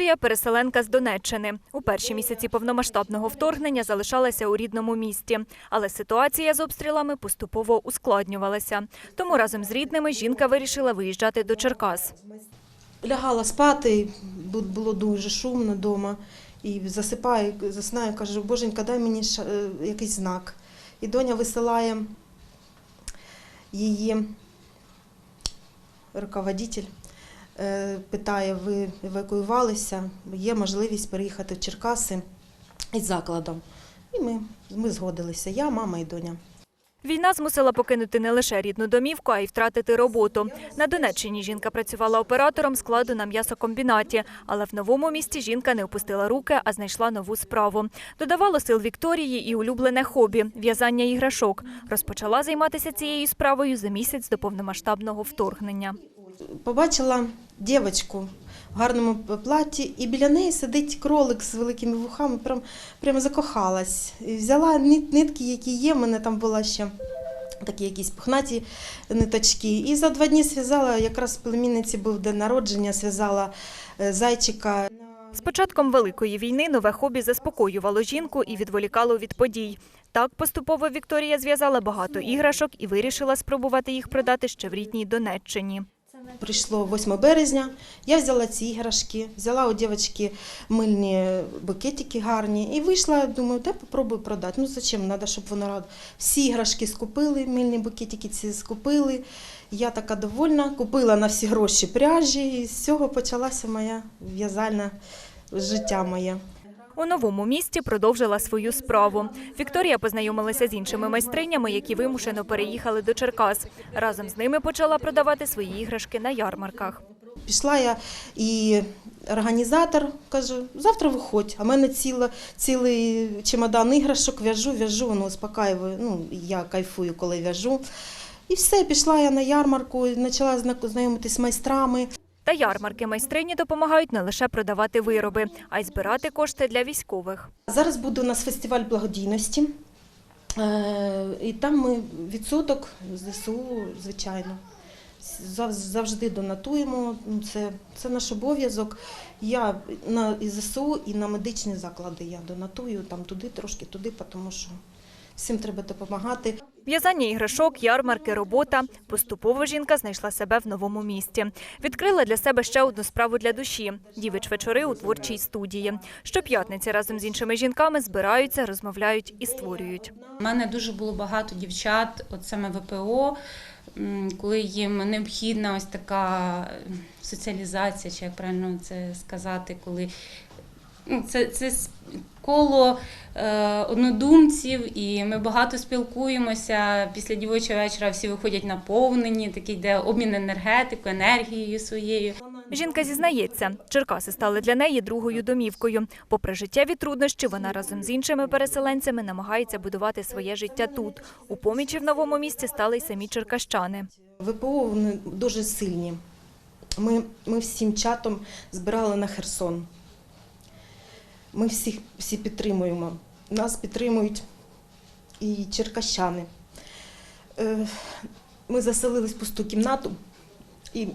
Вікторія переселенка з Донеччини. У перші місяці повномасштабного вторгнення залишалася у рідному місті, але ситуація з обстрілами поступово ускладнювалася. Тому разом з рідними жінка вирішила виїжджати до Черкас. Лягала спати, бу- було дуже шумно вдома. І засипаю, заснаю, кажу, боженька, дай мені е, якийсь знак. І доня висилає її руководитель, питає, ви евакуювалися, є можливість переїхати в Черкаси із закладом. І ми, ми згодилися, я, мама і доня. Війна змусила покинути не лише рідну домівку, а й втратити роботу. На Донеччині жінка працювала оператором складу на м'ясокомбінаті, але в новому місті жінка не опустила руки, а знайшла нову справу. Додавало сил Вікторії і улюблене хобі в'язання іграшок. Розпочала займатися цією справою за місяць до повномасштабного вторгнення. Побачила дівчинку в гарному платі, і біля неї сидить кролик з великими вухами, прям, прям закохалась. І взяла нитки, які є, в мене там була ще такі якісь пухнаті ниточки. І за два дні зв'язала, якраз племінниці був день народження, зв'язала е, зайчика. З початком Великої війни нове хобі заспокоювало жінку і відволікало від подій. Так поступово Вікторія зв'язала багато іграшок і вирішила спробувати їх продати ще в рідній Донеччині. Прийшло 8 березня, я взяла ці іграшки, взяла у дівчинки мильні букетики гарні і вийшла, думаю, де попробую продати. Ну зачем, треба, щоб вона рада. Всі іграшки скупили, мильні букетики ці скупили. Я така довольна, купила на всі гроші пряжі, і з цього почалася моя в'язальне життя моє. У новому місті продовжила свою справу. Вікторія познайомилася з іншими майстринями, які вимушено переїхали до Черкас. Разом з ними почала продавати свої іграшки на ярмарках. Пішла я і організатор каже, завтра виходь. А в мене ціла, цілий чемодан іграшок, в'яжу, в'яжу, воно успокаює. Ну, я кайфую, коли в'яжу. І все, пішла я на ярмарку, почала зна- знайомитись з майстрами. Та ярмарки майстрині допомагають не лише продавати вироби, а й збирати кошти для військових. Зараз буде у нас фестиваль благодійності. Е, І там ми відсоток ЗСУ, звичайно. Завжди донатуємо. Ну, Це, це наш обов'язок. Я на ЗСУ і на медичні заклади я донатую там туди, трошки туди, тому що всім треба допомагати. В'язання іграшок, ярмарки, робота. Поступово жінка знайшла себе в новому місті. Відкрила для себе ще одну справу для душі – дівич вечори у творчій студії. Щоп'ятниці разом з іншими жінками збираються, розмовляють і створюють. У мене дуже було багато дівчат, от саме ВПО, коли їм необхідна ось така соціалізація, чи як правильно це сказати, коли це, це коло е, однодумців, і ми багато спілкуємося. Після дівочого вечора всі виходять наповнені, такий йде обмін енергетикою, енергією своєю. Жінка зізнається, Черкаси стали для неї другою домівкою. Попри життєві труднощі, вона разом з іншими переселенцями намагається будувати своє життя тут. У помічі в новому місті стали й самі черкащани. ВПО вони дуже сильні. Ми, ми всім чатом збирали на Херсон. Ми всіх всі підтримуємо. Нас підтримують і черкащани. Е, Ми заселились в пусту кімнату, і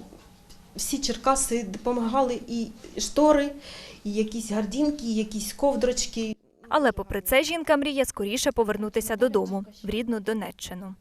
всі черкаси допомагали і штори, і якісь гардінки, і якісь ковдрочки. Але попри це жінка мріє скоріше повернутися додому в рідну Донеччину.